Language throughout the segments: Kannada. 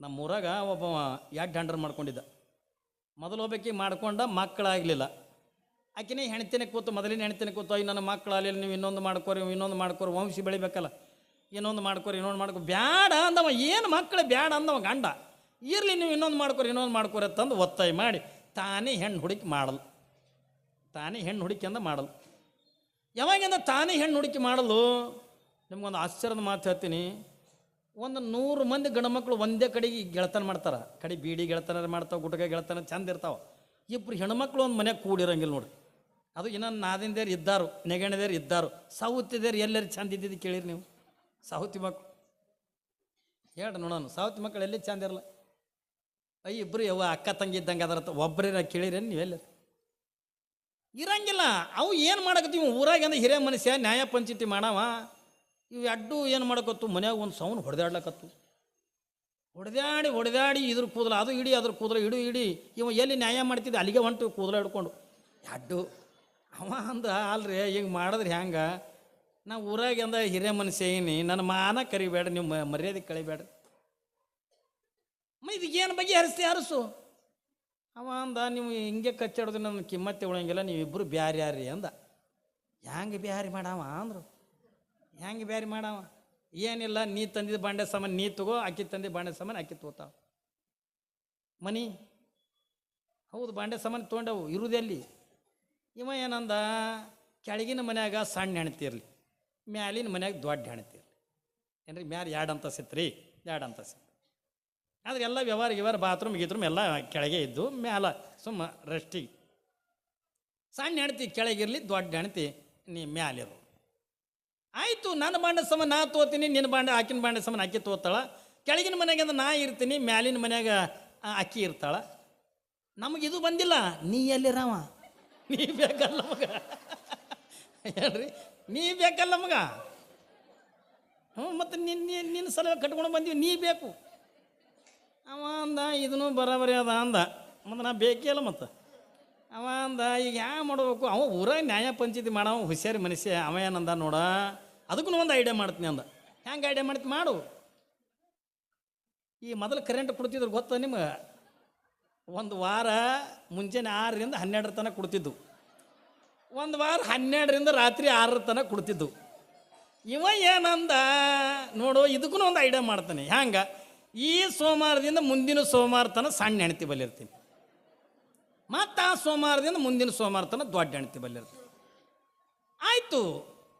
ನಮ್ಮ ಊರಾಗ ಒಬ್ಬ ಯಾಕೆ ಹಂಡ್ರ್ ಮಾಡ್ಕೊಂಡಿದ್ದ? ಮೊದಲು ಒಬ್ಬಾಕಿ ಮಾಡ್ಕೊಂಡ ಮಕ್ಕಳಾಗಲಿಲ್ಲ. ಆಕಿನೇ ಹೆಣ್ತಿನ ಕೂತು, ಮೊದಲಿನ ಹೆಣ್ತಿನ ಕೂತು, ಅಯ್ಯ ನನ್ನ ಮಕ್ಕಳಾಗಲಿಲ್ಲ, ನೀವು ಇನ್ನೊಂದು ಮಾಡ್ಕೋರಿ ಇನ್ನೊಂದು ಮಾಡ್ಕೋರಿ, ವಂಶಿ ಬೆಳಿಬೇಕಲ್ಲ. ಇನ್ನೊಂದು ಮಾಡ್ಕೋರಿ, ಇನ್ನೊಂದು ಮಾಡ್ಕೊ ಬ್ಯಾಡ ಅಂದವ, ಏನು ಮಕ್ಕಳು ಬ್ಯಾಡ ಅಂದವ ಗಂಡ. ಇರಲಿ, ನೀವು ಇನ್ನೊಂದು ಮಾಡ್ಕೋರಿ ಇನ್ನೊಂದು ಮಾಡ್ಕೋರಿ ಅಂತಂದು ಒತ್ತಾಯ ಮಾಡಿ ತಾನೇ ಹೆಣ್ಣು ಹುಡುಕಿ ಮಾಡಲು. ತಾನೇ ಹೆಣ್ಣು ಹುಡುಕಿ ಅಂದ ಮಾಡಲು. ಯಾವಾಗಿಂದ ತಾನೇ ಹೆಣ್ಣು ಹುಡುಕಿ ಮಾಡಲು? ನಿಮ್ಗೊಂದು ಆಶ್ಚರ್ಯದ ಮಾತು ಹೇಳ್ತೀನಿ. ಒಂದು ನೂರು ಮಂದಿ ಗಂಡು ಒಂದೇ ಕಡೆಗೆ ಗೆಳತನ ಮಾಡ್ತಾರೆ. ಕಡೆ ಬೀಡಿ ಗೆಳತನ ಮಾಡ್ತಾವೆ, ಗುಟಕ ಗೆಳತನ ಚಂದ ಇರ್ತಾವೆ. ಇಬ್ಬರು ಹೆಣ್ಮಕ್ಳು ಒಂದು ಮನೆಗೆ ಕೂಡಿರಂಗಿಲ್ಲ ನೋಡಿ ಅದು ಇನ್ನೊಂದು ನಾದಿಂದೇರು ಇದ್ದಾರು ನೆಗಣದೇರು ಇದ್ದಾರು. ಸೌತಿದೇರು ಎಲ್ಲರೂ ಚಂದ ಇದ್ದಿದ್ದು ಕೇಳಿರಿ ನೀವು? ಸೌತಿ ಮಕ್ಕಳು ಹೇಳ್ರಿ ನೋಡೋಣ ಸೌತಿ ಮಕ್ಕಳು ಎಲ್ಲಿ ಚಂದ ಇರಲ್ಲ ಅಯ್ಯ ಇಬ್ಬರು ಯಾವ ಅಕ್ಕ ತಂಗಿ ಇದ್ದಂಗೆ ಅದರ ಒಬ್ಬರೇ ಕೇಳಿರೇನು ನೀವೆಲ್ಲರು ಇರಂಗಿಲ್ಲ, ಅವು ಏನು ಮಾಡಕತ್ತೀವಿ? ಊರಾಗ ಅಂದ್ರೆ ಹಿರಿಯ ಮನುಷ್ಯ ನ್ಯಾಯ ಪಂಚಾಯತಿ ಮಾಡವ. ಇವು ಅಡ್ಡು ಏನು ಮಾಡಕತ್ತು? ಮನ್ಯಾಗ ಒಂದು ಸೌಂಡ್ ಹೊಡೆದಾಡ್ಲಕತ್ತು. ಹೊಡೆದಾಡಿ ಹೊಡೆದಾಡಿ ಇದ್ರ ಕೂದಲ, ಅದು ಇಡಿ ಅದ್ರ ಕೂದಲ, ಇಡು, ಇಡಿ. ಇವ ಎಲ್ಲಿ ನ್ಯಾಯ ಮಾಡ್ತಿದ್ದೆ? ಅಲ್ಲಿಗೆ ಹೊಂಟು ಕೂದಲ ಹಿಡ್ಕೊಂಡು. ಅಡ್ಡು ಅವ ಅಂದ, ಅಲ್ರಿ ಈಗ ಮಾಡಿದ್ರೆ ಹ್ಯಾಂಗ ನಾ ಊರಾಗ ಅಂದ ಹಿರಿಯ ಮನುಷ್ಯ ಏನಿ ನನ್ನ ಮಾನ ಕರಿಬೇಡ ನೀವು ಮ- ಮರ್ಯಾದೆ ಕಳಿಬೇಡ. ಮ ಏನು ಬಗ್ಗೆ ಹರಿಸ್ತಿ, ಹರಿಸು. ಅವ ಅಂದ, ನೀವು ಹಿಂಗೆ ಕಚ್ಚಾಡೋದು ನನ್ನ ಕಿಮ್ಮತ್ತೆ ಉಳಂಗಿಲ್ಲ ನೀವಿಬ್ಬರು ಬ್ಯಾರೆ ಯಾರಿ ಅಂದ. ಹ್ಯಾಂಗೆ ಬ್ಯಾರಿ ಮಾಡವ? ಅಂದ್ರು. ಹ್ಯಾಂಗೆ ಬ್ಯಾರಿ ಮಾಡವ? ಏನಿಲ್ಲ, ನೀ ತಂದಿದ್ದ ಬಾಂಡೆ ಸಾಮಾನು ನೀ ತಗೋ, ಅಕ್ಕಿ ತಂದಿದ್ದ ಬಾಂಡೆ ಸಾಮಾನು ಅಕ್ಕಿ ತಗೋತಾವ. ಮನಿ, ಹೌದು, ಬಾಂಡೆ ಸಾಮಾನು ತೊಗೊಂಡವು ಇರುದೆಲ್ಲಿ ಇವ ಏನಂದ, ಕೆಳಗಿನ ಮನ್ಯಾಗ ಸಣ್ಣ ಹೆಣ್ತಿರ್ಲಿ ಮ್ಯಾಲಿನ ಮನ್ಯಾಗ ದೊಡ್ಡ ಹೆಣ್ತಿರ್ಲಿ ಏನ್ರಿ, ಮ್ಯಾಲ ಎರಡು ಅಂತ ಸಿತ್ರಿ ಎರಡು ಅಂತಸ್ತು ಆದ್ರೆ ಎಲ್ಲ ವ್ಯವಹಾರ ವ್ಯವಹಾರ ಬಾತ್ರೂಮ್ ಗೀತ್ರೂಮ್ ಎಲ್ಲ ಕೆಳಗೆ ಇದ್ದು, ಮ್ಯಾಲ ಸುಮ್ಮ ರೆಸ್ಟಿಗೆ ಸಣ್ಣ ಹೆಣ್ತಿ ಕೆಳಗಿರ್ಲಿ, ದೊಡ್ಡ ಹೆಣ್ತಿ, ನೀ ಮ್ಯಾಲಿರು ಆಯಿತು, ನನ್ನ ಬಾಂಡೆ ಸಮ ನಾ ತೋತೀನಿ, ನಿನ್ನ ಬಾಂಡೆ, ಆಕಿನ ಬಾಂಡೆ ಸಮ ಆಕಿ ತೋತಾಳ. ಕೆಳಗಿನ ಮನೆಗಿಂದ ನಾ ಇರ್ತೀನಿ, ಮ್ಯಾಲಿನ ಮನೆಯಾಗ ಅಕ್ಕಿ ಇರ್ತಾಳ. ನಮಗಿದು ಬಂದಿಲ್ಲ, ನೀ ಎಲ್ಲಿರವ? ನೀ ಬೇಕಲ್ಲ ಮಗ. ಹೇಳ್ರಿ, ನೀ ಬೇಕಲ್ಲ ಮಗ. ಹ್ಞೂ, ಮತ್ತು ನಿನ್ನ ನಿನ್ನ ಸಲ ಕಟ್ಕೊಂಡು ಬಂದೀವಿ, ನೀ ಬೇಕು. ಅವ ಅಂದ, ಇದನ್ನು ಬರಾಬರಿ ಅದ ಅಂದ. ಮತ್ತು ನಾ ಬೇಕೇ ಅಲ್ಲ ಮತ್ತು. ಅವ ಅಂದ, ಈಗ ಯಾ ಮಾಡಬೇಕು? ಅವ ಊರಾಗ ನ್ಯಾಯ ಪಂಚಾಯತಿ ಮಾಡವ ಹುಷಾರಿ ಮನುಷ್ಯ ಅವ ಏನಂದ ನೋಡ ಅದಕ್ಕೂ ಒಂದು ಐಡಿಯಾ ಮಾಡ್ತೀನಿ ಅಂದ. ಹೆಂಗೆ ಐಡಿಯಾ ಮಾಡ್ತಿ? ಮಾಡು. ಈ ಮೊದಲು ಕರೆಂಟ್ ಕೊಡ್ತಿದ್ರು ಗೊತ್ತ ನಿಮ್ಗೆ? ಒಂದು ವಾರ ಮುಂಜಾನೆ ಆರರಿಂದ ಹನ್ನೆರಡರ ತನಕ ಕೊಡ್ತಿದ್ದು ಒಂದು ವಾರ ಹನ್ನೆರಡರಿಂದ ರಾತ್ರಿ ಆರರ ತನಕ ಕೊಡ್ತಿದ್ದು ಇವ ಏನಂದ, ನೋಡು ಇದಕ್ಕೂ ಒಂದು ಐಡಿಯಾ ಮಾಡ್ತಾನೆ. ಹ್ಯಾಂಗ? ಈ ಸೋಮವಾರದಿಂದ ಮುಂದಿನ ಸೋಮವಾರ ತನಕ ಸಣ್ಣ ಹೆಣ್ತಿ ಬಲ್ಲಿರ್ತೀನಿ. ಮತ್ತು ಆ ಸೋಮವಾರದಿಂದ ಮುಂದಿನ ಸೋಮವಾರ ತನಕ ದೊಡ್ಡ ಹೆಣ್ತಿ ಬಲ್ಲಿರ್ತದೆ ಆಯಿತು,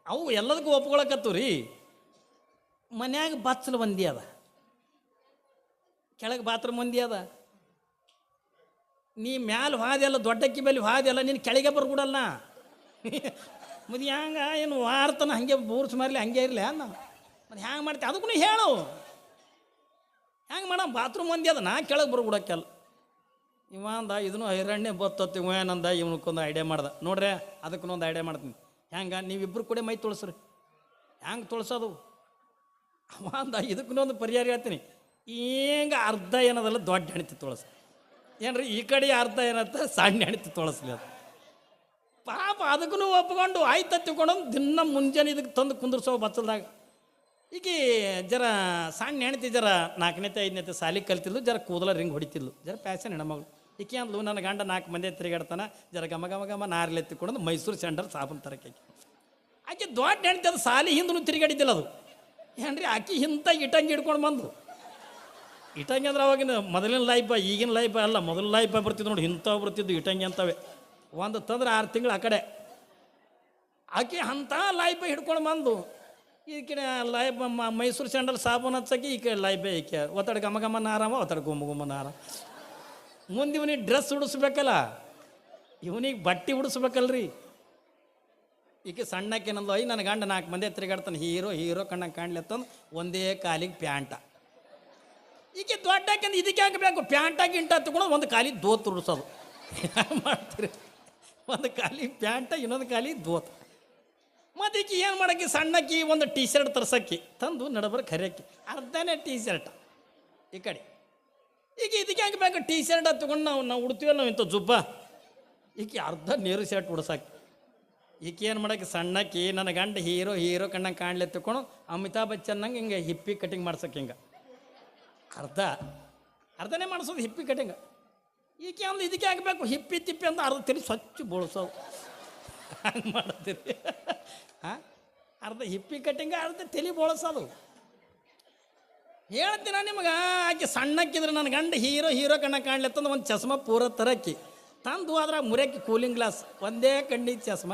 ಅವು ಎಲ್ಲದಕ್ಕೂ ಒಪ್ಕೊಳಕತ್ತು ರೀ ಮನ್ಯಾಗ ಬಚ್ಚಲು ಮಂದಿ ಅದ. ಕೆಳಗೆ ಬಾತ್ರೂಮ್ ಮಂದಿ ಅದ. ನೀ ಮ್ಯಾಲ ಹಾದೆಲ್ಲ, ದೊಡ್ಡಕ್ಕಿ ಮೇಲೆ ಹಾದೆಲ್ಲ, ನೀನು ಕೆಳಗೆ ಬರ್ಬಿಡಲ್ಲ. ಮುದಿ ಹ್ಯಾಂಗ? ಏನು ವಾರ್ತನ ಹಂಗೆ ಬೂರ್ಸ್ ಮಾರಲಿ ಹಂಗೆ ಇರಲಿ ಅನ್ನ. ಮತ್ತು ಹ್ಯಾಂಗೆ ಮಾಡ್ತೀವಿ ಅದಕ್ಕೂ ಹೇಳು. ಹ್ಯಾಂಗೆ ಮಾಡ? ಬಾತ್ರೂಮ್ ಮಂದಿ ಅದ, ನಾ ಕೆಳಗೆ ಬರ್ಬಿಡಕ್ಕೆಲ್ಲ. ಇವ ಅಂದ ಇದನ್ನು ಹೈರಾಣ್ಯ ಬತ್ತತ್ತು ಇವ ಏನಂದ ಇವನಕ್ಕೊಂದು ಐಡಿಯಾ ಮಾಡ್ದೆ. ನೋಡ್ರಿ ಅದಕ್ಕೊಂದು ಐಡಿಯಾ ಮಾಡ್ತೀನಿ. ಹೆಂಗೆ? ನೀವಿಬ್ಬರು ಕೂಡ ಮೈ ತೊಳಸ್ರಿ. ಹೆಂಗೆ ತೊಳಸೋದು? ಅವ ಅಂದ ಇದಕ್ಕೂ ಒಂದು ಪರಿಹಾರ ಹೇಳ್ತೀನಿ. ಈಗ ಅರ್ಧ ಏನದಲ್ಲ ದೊಡ್ಡ ಹೆಣ್ತಿ ತೊಳಸ. ಏನ್ರಿ, ಈ ಕಡೆ ಅರ್ಧ ಏನತ್ತ ಸಣ್ಣ ಹೆಣ್ತಿ ತೊಳಸ್ಲಿ ಅದು. ಪಾಪ ಅದಕ್ಕೂ ಒಪ್ಕೊಂಡು ಆಯ್ತು ತಿಳ್ಕೊಂಡು ದಿನ ಮುಂಜಾನೆ ಇದಕ್ಕೆ ತಂದು ಕುಂದ್ರಸೋ ಬಚ್ಚಲ್ದಾಗ ಈಗ ಜರ ಸಣ್ಣ ಹೆಣ್ತಿ ಜರ ನಾಲ್ಕನೇತೆ ಐದನೇತೆ ಸಾಲಿಗೆ ಕಲ್ತಿದ್ಲು, ಜರ ಕೂದಲ ರಿಂಗ್ ಹೊಡಿತಿದ್ಲು. ಜರ ಪ್ಯಾಶನ್ ಹೆಣ್ಮಗಳು. ಈಕೆ ಅಂದ್ಲು, ನನ್ನ ಗಂಡ ನಾಲ್ಕು ಮಂದಿ ತಿರುಗಾಡ್ತಾನೆ. ಜರ ಗಮ ಗಮ ಗಮ ನಾರ್ಲೆ ಎತ್ತಿಕೊಂಡು ಮೈಸೂರು ಸೆಂಟರ್ ಸಾಬನ್ ತರಕ್ಕೆ ಆಕೆ. ದೊಡ್ಡ ಹೆಣ್ತಿ ಅದು, ಸಾಲಿ ಹಿಂದೂ ತಿರುಗಾಡಿದ್ದಿಲ್ಲ ಅದು. ಏನ್ರಿ, ಆಕೆ ಇಂಥ ಇಟಂಗಿ ಹಿಡ್ಕೊಂಡು ಬಂದು ಇಟಂಗಿ ಅಂದ್ರೆ ಅವಾಗಿನ ಮೊದಲಿನ ಲೈಫ ಈಗಿನ ಲೈಫ್ ಅಲ್ಲ, ಮೊದಲ ಲೈಫ್ ಬರ್ತಿದ್ದು ನೋಡಿ, ಇಂಥವು ಬರ್ತಿದ್ದು ಇಟಂಗಿ ಅಂತವೆ. ಒಂದು ತಂದ್ರೆ ಆರು ತಿಂಗಳು ಆ ಕಡೆ. ಆಕೆ ಅಂಥ ಲೈಫ ಹಿಡ್ಕೊಂಡು ಬಂದು ಈ ಕಡೆ ಮೈಸೂರು ಸ್ಯಾಂಡಲ್ ಸಾಬೂನು ಹಚ್ಚಕ್ಕೆ ಈ ಕಡೆ ಲೈಫ್ ಈಕೆ. ಒತ್ತಡ ಗಮ ಗಮನ ಆರಾಮ ಒತ್ತಡ ಗುಮ್ಮ ಗುಮ್ಮನ ನಾರ ಮುಂದೆ ಇವನಿಗೆ ಡ್ರೆಸ್ ಉಡಿಸ್ಬೇಕಲ್ಲ, ಇವನಿಗೆ ಬಟ್ಟೆ ಉಡಿಸ್ಬೇಕಲ್ರಿ. ಈಕೆ ಸಣ್ಣಕ್ಕೆ ನಂದು ಐ ನನ್ನ ಗಂಡ ನಾಲ್ಕು ಮಂದಿ ತಿರುಗಾಡ್ತಾನೆ, ಹೀರೋ ಹೀರೋ, ಕಣ್ಣಂಗೆ ಕಾಣ್ಲತ್ತಂದು ಒಂದೇ ಕಾಲಿಗೆ ಪ್ಯಾಂಟ. ಈಕೆ ದೊಡ್ಡಕ್ಕೆಂದು ಇದಕ್ಕೆ ಹಾಕಬೇಕು ಪ್ಯಾಂಟ ಗಿಂಟ ತಗೊಂಡು ಒಂದು ಕಾಲಿಗೆ ದೋತ್ ಉಡಿಸೋದು. ಮಾಡ್ತೀರಿ? ಒಂದು ಕಾಲಿ ಪ್ಯಾಂಟ, ಇನ್ನೊಂದು ಕಾಲಿ ದೋತ. ಮತ್ತು ಈಕೆ ಏನು ಮಾಡೋಕ್ಕೆ? ಸಣ್ಣಕ್ಕಿ, ಒಂದು ಟೀ ಶರ್ಟ್ ತರ್ಸಕ್ಕಿ, ತಂದು ನಡಬರ್ ಕರಿಯಕ್ಕಿ ಅರ್ಧನೇ ಟೀ ಶರ್ಟ್ ಈ ಕಡೆ. ಈಗ ಇದಕ್ಕೆ ಹಾಕಬೇಕು ಟೀ ಶರ್ಟ್ ತಗೊಂಡು ನಾವು ನಾವು ಉಡ್ತೀವಲ್ಲ ನಾವು ಇಂಥ ಜುಬ್ಬ? ಈಕೆ ಅರ್ಧ ನೀರು ಶರ್ಟ್ ಉಡ್ಸಾಕಿ. ಈಕೆ ಏನು ಮಾಡಕ್ಕೆ ಸಣ್ಣಕ್ಕೆ, ನನ್ನ ಗಂಡ ಹೀರೋ ಹೀರೋ ಕಣ್ಣಂಗೆ ಕಾಣ್ಲೆ ತಕೊಂಡು ಅಮಿತಾಬ್ ಬಚ್ಚನ್ನಂಗೆ ಹಿಂಗೆ ಹಿಪ್ಪಿ ಕಟಿಂಗ್ ಮಾಡ್ಸಕ್ಕೆ ಹಿಂಗೆ. ಅರ್ಧ. ಅರ್ಧನೇ ಮಾಡಿಸೋದು ಹಿಪ್ಪಿ ಕಟಿಂಗ್ ಈಕೆ ಅಂದ್ರೆ ಇದಕ್ಕೆ ಆಗಬೇಕು ಹಿಪ್ಪಿ ತಿಪ್ಪಿ ಅಂತ ಅರ್ಧ ತಲೆ ಸ್ವಚ್ಛ ಬೋಳ್ಸೋದು ಹಂಗೆ ಮಾಡ್ತೀರಿ ಹಾಂ? ಅರ್ಧ ಹಿಪ್ಪಿ ಕಟಿಂಗ್ ಅರ್ಧ ತಲೆ ಬೋಳ್ಸೋದು. ಹೇಳ್ತೀನ ನಿಮಗೆ? ಆಕೆ ಸಣ್ಣಕ್ಕಿದ್ರೆ ನನ್ನ ಗಂಡ ಹೀರೋ ಹೀರೋ ಕಣ್ಣ ಕಾಣ್ಲತ್ತಂದು ಒಂದು ಚಸ್ಮ ಪೂರ ತರಕ್ಕಿ ತಂದು ಅದ್ರಾಗ ಮುರಿಯಕ್ಕೆ ಕೂಲಿಂಗ್ ಗ್ಲಾಸ್ ಒಂದೇ ಕಣ್ಣಿ ಚಸ್ಮ.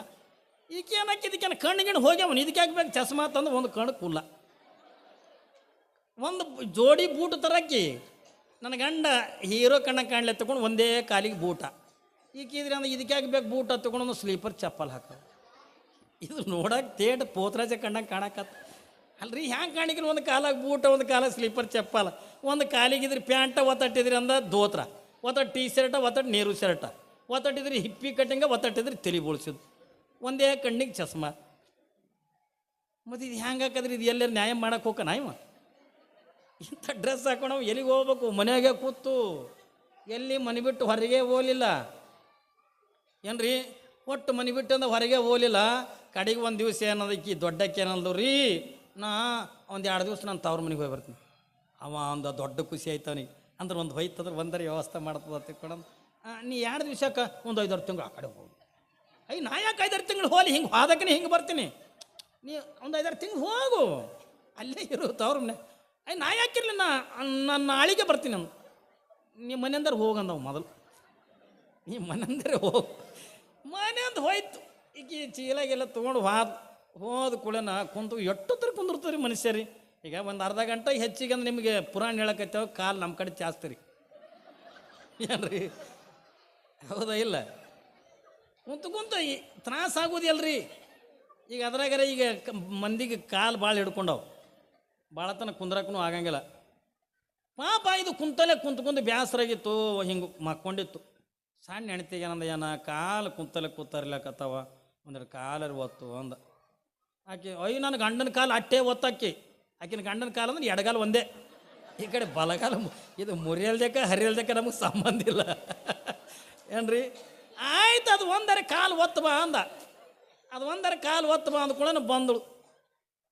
ಈಕೆ ಇದಕ್ಕೆ ಕಣ್ಣಿಗಿಣ ಹೋಗ್ಯಾವನು ಇದಕ್ಕೆ ಹಾಕ್ಬೇಕು ಚಸ್ಮ ತಂದು ಒಂದು ಕಣ್ಣು ಕೂಲ ಒಂದು ಜೋಡಿ ಬೂಟ್ ತರಕ್ಕಿ ನನ್ನ ಗಂಡ ಹೀರೋ ಕಣ್ಣ ಕಾಣ್ಲೆ ತಗೊಂಡು ಒಂದೇ ಕಾಲಿಗೆ ಬೂಟ. ಈಕಿದ್ರೆ ಅಂದ್ರೆ ಇದಕ್ಕೆ ಹಾಕ್ಬೇಕು ಬೂಟ ತಗೊಂಡು ಒಂದು ಸ್ಲೀಪರ್ ಚಪ್ಪಲ್ ಹಾಕ ಇದು ನೋಡಕ್ಕೆ ತೇಟ್ ಪೋತ್ರಾಜ ಕಣ್ಣಂಗೆ ಕಾಣಕತ್ತ. ಅಲ್ರಿ, ಹ್ಯಾಂಗೆ ಕಾಣಿಕ್ರಿ ಒಂದು ಕಾಲಾಗ ಬೂಟ, ಒಂದು ಕಾಲಾಗ ಸ್ಲೀಪರ್ ಚಪ್ಪಲ್ಲ ಒಂದು ಕಾಲಿಗಿದ್ರೆ ಪ್ಯಾಂಟ ಒತ್ತಟ್ಟಿದ್ರಿ ಅಂದ ದೋತ್ರ. ಒತ್ತಟ್ಟು ಟೀ ಶರ್ಟ ಒತ್ತಟ್ಟು ನೀರು ಶರ್ಟ. ಒತ್ತಟ್ಟಿದ್ರಿ ಹಿಪ್ಪಿ ಕಟ್ಟಿಂಗ, ಒತ್ತಟ್ಟಿದ್ರಿ ತಲೆ ಬೋಳ್ಸಿದ್ದು ಒಂದೇ ಕಣ್ಣಿಗೆ ಚಸ್ಮ. ಮತ್ತು ಇದು ಹ್ಯಾಂಗೆ ಹಾಕದ್ರಿ? ಇದು ಎಲ್ಲರೂ ನ್ಯಾಯ ಮಾಡಕ್ಕೆ ಹೋಗೋಣ ಇವ? ಇಂಥ ಡ್ರೆಸ್ ಹಾಕೊಂಡು ಎಲ್ಲಿಗೆ ಹೋಗ್ಬೇಕು? ಮನೆಯಾಗೆ ಕೂತು. ಎಲ್ಲಿ ಮನೆ ಬಿಟ್ಟು ಹೊರಗೆ ಹೋಗಲಿಲ್ಲ? ಏನ್ರಿ, ಒಟ್ಟು ಮನೆ ಬಿಟ್ಟು ಅಂದ್ರೆ ಹೊರಗೆ ಹೋಗಲಿಲ್ಲ? ಕಡೆಗೆ ಒಂದು ದಿವಸ ಏನದಕ್ಕೆ ದೊಡ್ಡಕ್ಕೆ ಏನಲ್ದು ರೀ ನಾ ಒಂದು ಎರಡು ದಿವಸ ನಾನು ತವ್ರ ಮನೆಗೆ ಹೋಗಿ ಬರ್ತೀನಿ. ಅವ ಒಂದು ದೊಡ್ಡ ಖುಷಿ ಆಯ್ತವನಿಗೆ. ಅಂದ್ರೆ ಒಂದು ಹೋಯ್ತಂದ್ರೆ ಒಂದರ ವ್ಯವಸ್ಥೆ ಮಾಡ್ತದ ತಿಳ್ಕೊಂಡು ನೀ ಎರಡು ದಿವ್ಸಕ್ಕೆ ಒಂದು ಐದಾರು ತಿಂಗಳು ಆ ಕಡೆ ಹೋಗಿ. ಅಯ್ಯ ನಾ ಯಾಕೆ ಐದಾರು ತಿಂಗಳು ಹೋಲಿ? ಹಿಂಗೆ ಹೋದಕ್ಕೆ ಹಿಂಗೆ ಬರ್ತೀನಿ. ನೀ ಒಂದು ಐದಾರು ತಿಂಗಳು ಹೋಗು. ಅಲ್ಲೇ ಇರು ತವ್ರ ಮನೆ. ಅಯ್ಯ ನಾ ಯಾಕಿರಲಿ ನಾ, ನಾನು ನಾಳೆಗೆ ಬರ್ತೀನಿ ನಾನು. ನಿಮ್ಮ ಮನೆಯಂದ್ರೆ ಹೋಗಂದವು ಮೊದಲು. ನೀ ಮನೆಂದರೆ ಹೋಗು. ಮನೆಯಂದು ಹೋಯ್ತು. ಈಗ ಚೀಲಾಗೆಲ್ಲ ತೊಗೊಂಡು ಹೋದ ಹೋದ ಕೂಡನ ಕುಂತು ಎಷ್ಟೊತ್ತರ ಕುಂದಿರ್ತಾರೆ ಮನುಷ್ಯರಿ. ಈಗ ಒಂದು ಅರ್ಧ ಗಂಟೆ ಹೆಚ್ಚಿಗೆ ಅಂದ್ರೆ ನಿಮಗೆ ಪುರಾಣ ಹೇಳಕತ್ತೇವ, ಕಾಲು ನಮ್ಮ ಕಡೆ ಚಾಸ್ತೀರಿ ಏನ್ರಿ? ಹೌದಾ ಇಲ್ಲ? ಕುಂತು ಕುಂತು ತ್ರಾಸ ಆಗೋದಿಲ್ರಿ. ಈಗ ಅದ್ರಾಗರೆ ಈಗ ಮಂದಿಗೆ ಕಾಲು ಭಾಳ ಹಿಡ್ಕೊಂಡವು. ಭಾಳ ತನಕ ಕುಂದ್ರಕ್ಕೂ ಆಗಂಗಿಲ್ಲ. ಪಾಪ ಇದು ಕುಂತಲ್ಲೇ ಕುಂತು ಕುಂತು ಬೇಸರಾಗಿತ್ತು ಹಿಂಗೆ ಮಕ್ಕೊಂಡಿತ್ತು. ಸಣ್ಣ ಹೆಣ್ತಿಗೆ ಏನಂದ ಏನ, ಕಾಲು ಕುಂತಲ್ಲೇ ಕೂತರ್ಲಕತ್ತವ. ಒಂದೆರಡು ಕಾಲರ್ ಒತ್ತು ಅಂದ. ಆಕೆ, ಅಯ್ಯೋ, ನನ್ನ ಗಂಡನ ಕಾಲು ಅಟ್ಟೆ ಒತ್ತಾಕಿ ಆಕಿನ ಗಂಡನ ಕಾಲು ಅಂದ್ರೆ ಎಡಗಾಲ ಒಂದೇ. ಈ ಕಡೆ ಬಲಗಾಲ ಇದು ಮುರಿಯಲ್ದಕ್ಕ ಹರಿಯಲ್ದಕ್ಕ ನಮಗೆ ಸಂಬಂಧ ಇಲ್ಲ. ಏನ್ರಿ? ಆಯ್ತು, ಅದು ಒಂದರೆ ಕಾಲು ಒತ್ತು ಬಾ ಅಂದ. ಅದು ಒಂದರೆ ಕಾಲು ಒತ್ತು ಬಾ ಅಂದ್ಕೊಳ್ಳೋಣ ಬಂದಳು.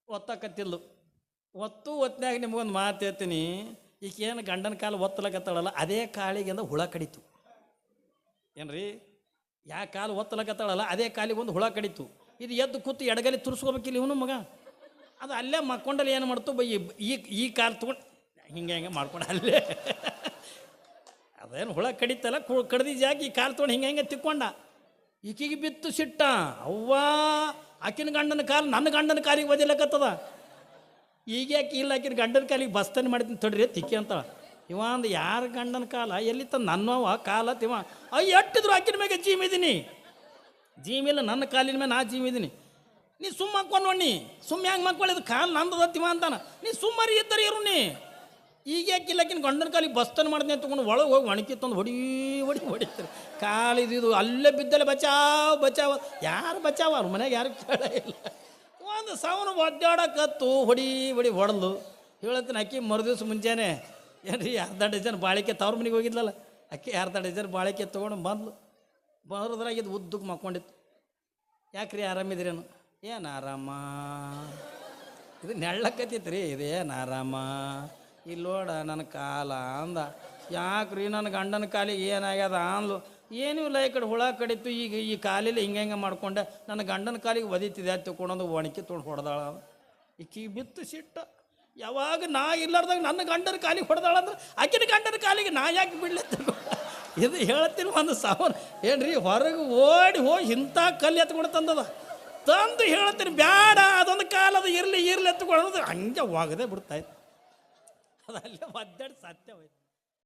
ಒತ್ತಕತ್ತಿಲ್ಲು ಒತ್ತು ಒತ್ತಿನಾಗ ನಿಮಗೊಂದು ಮಾತು ಹೇಳ್ತೀನಿ. ಈಕೇನು ಗಂಡನ ಕಾಲು ಒತ್ತಲಕತ್ತಾಳಲ್ಲ, ಅದೇ ಕಾಳಿಗಿಂದ ಅಂದ ಹುಳ ಕಡಿತು. ಏನ್ರಿ? ಯಾ ಕಾಲು ಒತ್ತಲಕತ್ತಾಳಲ್ಲ, ಅದೇ ಕಾಲಿಗೆ ಒಂದು ಹುಳ ಕಡಿತು. ಇದು ಎದ್ದು ಕೂತು ಎಡಗಲಿ ತುರ್ಸ್ಕೋಬೇಕಿಲ್ಲ ಇವನು ಮಗ. ಅದು ಅಲ್ಲೇ ಮಕ್ಕೊಂಡಲ್ಲಿ ಏನು ಮಾಡ್ತು? ಬೈ, ಈ ಈ ಕಾರ್ ತೊಗೊಂಡು ಹಿಂಗೆ ಹಿಂಗೆ ಮಾಡ್ಕೊಂಡು ಅಲ್ಲೇ. ಅದೇನು ಹುಳ ಕಡಿತಲ್ಲ, ಕು ಕಡ್ದಿ ಜಾಗ ಈ ಕಾಲು ತೊಗೊಂಡು ಹಿಂಗೆ ಹಿಂಗೆ ತಿಕ್ಕೊಂಡ. ಈಕಿಗೆ ಬಿತ್ತು ಸಿಟ್ಟ. ಅವ್ವ, ಆಕಿನ ಗಂಡನ ಕಾಲು ನನ್ನ ಗಂಡನ ಕಾಲಿಗೆ ಒದಿಲಕತ್ತದ. ಈಗ ಯಾಕೆ ಇಲ್ಲ ಆಕಿನ ಗಂಡನ ಕಾಲಿಗೆ ಬಸ್ತನೆ ಮಾಡ್ತೀನಿ ತೊಡ್ರಿ ತಿಕ್ಕಿ ಅಂತ ಇವ ಅಂದ, ಯಾರ ಗಂಡನ ಕಾಲ? ಎಲ್ಲಿ ತಂದು ನನ್ನವ ಕಾಲ ತಿವ. ಅಯ್ಯ, ಎಟ್ಟಿದ್ರು ಆಕಿನ ಮ್ಯಾಗ ಜೀಮ್ ಇಲ್ಲ, ನನ್ನ ಕಾಲಿನ ಮೇಲೆ ನಾ ಜೀವಿದ್ದೀನಿ ನೀ ಸುಮ್ಮ ಹಾಕೊಂಡು ನೀ. ಸುಮ್ಮ ಹೆಂಗೆ ಮಕ್ಕೊಳ್ಳಿದು ಕಾಲು ನಂದು ಹತ್ತಿವ ಅಂತಾನ. ನೀ ಸುಮ್ಮರಿ ಇದ್ದರೆ ಇರು ನೀ. ಈಗ ಯಾಕೆ ಇಲ್ಲ ಗಂಡನ ಕಾಲಿಗೆ ಬಸ್ತನ ಮಾಡ್ತೀನಿ ತಗೊಂಡು ಒಳಗೆ ಹೋಗಿ ಒಣಕಿ ತಂದು ಹೊಡಿ ಹೊಡಿ ಹೊಡಿತಾರೆ ಕಾಲಿದು ಇದು ಅಲ್ಲೇ ಬಿದ್ದಲ್ಲೇ ಬಚಾವ್ ಬಚಾವ್. ಯಾರು ಬಚಾವ? ಅವ್ರ ಮನೆಗೆ ಯಾರು ಕೇಳ ಇಲ್ಲ. ಒಂದು ಸಾವನು ಒದ್ದಾಡಕತ್ತು ಹೊಡಿ ಹೊಡಿ ಹೊಡೆದು. ಹೇಳತ್ತೀನಿ ಅಕ್ಕಿ ಮರುದಿವ್ಸ ಮುಂಜಾನೆ. ಏನ್ರಿ ಅರ್ಧ ಡಜನ್ ಬಾಳಿಕೆ ತವ್ರ ಮನೆಗೆ ಹೋಗಿದ್ಲಲ್ಲ? ಅಕ್ಕಿ ಅರ್ಧ ಡಜನ್ ಬಾಳಿಕೆ ತೊಗೊಂಡು ಬಂದ್ಲು. ಬರೋದ್ರಾಗ ಉದ್ದಕ್ಕೆ ಮಕ್ಕೊಂಡಿತ್ತು. ಯಾಕ್ರಿ ಆರಾಮಿದ್ರೇನು ಏನು ಆರಾಮ? ಇದು ನೆಳ್ಳಕತ್ತಿತ್ತು ರೀ ಇದೇನು ಆರಾಮ? ಇಲ್ಲೋಡ ನನ್ನ ಕಾಲ ಅಂದ. ಯಾಕ್ರಿ ನನ್ನ ಗಂಡನ ಕಾಲಿಗೆ ಏನಾಗ್ಯದ ಅಂದ್ಲು. ಏನೂ ಇಲ್ಲ ಈ ಕಡೆ ಹುಳ ಕಡಿತು, ಈಗ ಈ ಕಾಲಿಲ್ಲ ಹಿಂಗೆ ಹಿಂಗೆ ಮಾಡ್ಕೊಂಡೆ. ನನ್ನ ಗಂಡನ ಕಾಲಿಗೆ ಒದಿತಿದೆ ಅಂತ ಒಣಕಿ ತೊಗೊಂಡು ಹೊಡೆದಾಳ ಈಕಿ ಬಿತ್ತು ಸಿಟ್ಟ. ಯಾವಾಗ ನಾ ಇಲ್ಲಾರ್ದಾಗ ನನ್ನ ಗಂಡನ ಕಾಲಿಗೆ ಹೊಡೆದಾಳಂದ್ರೆ, ಆಕಿನ ಗಂಡನ ಕಾಲಿಗೆ ನಾ ಯಾಕೆ ಬಿಡ್ಲಿ ಇದು ಹೇಳ್ತೀನಿ ಒಂದು ಸಾವಿರ ಏನ್ರಿ, ಹೊರಗೆ ಓಡಿ ಹೋಗಿ ಇಂಥ ಕಲ್ಲು ಎತ್ಕೊಂಡು ತಂದದ. ತಂದು ಹೇಳ್ತೀನಿ ಬೇಡ ಅದೊಂದು ಕಾಲದ ಇರಲಿ ಇರಲಿ ಎತ್ಕೊಳ್ಳೋದು ಹಂಗೆ ಒಗದೆ ಬಿಡ್ತಾಯಿತ್ತು ಅದು ಅಲ್ಲೇ ಒದ್ದಾಡಿ ಸತ್ಯ ಹೋಯ್ತು.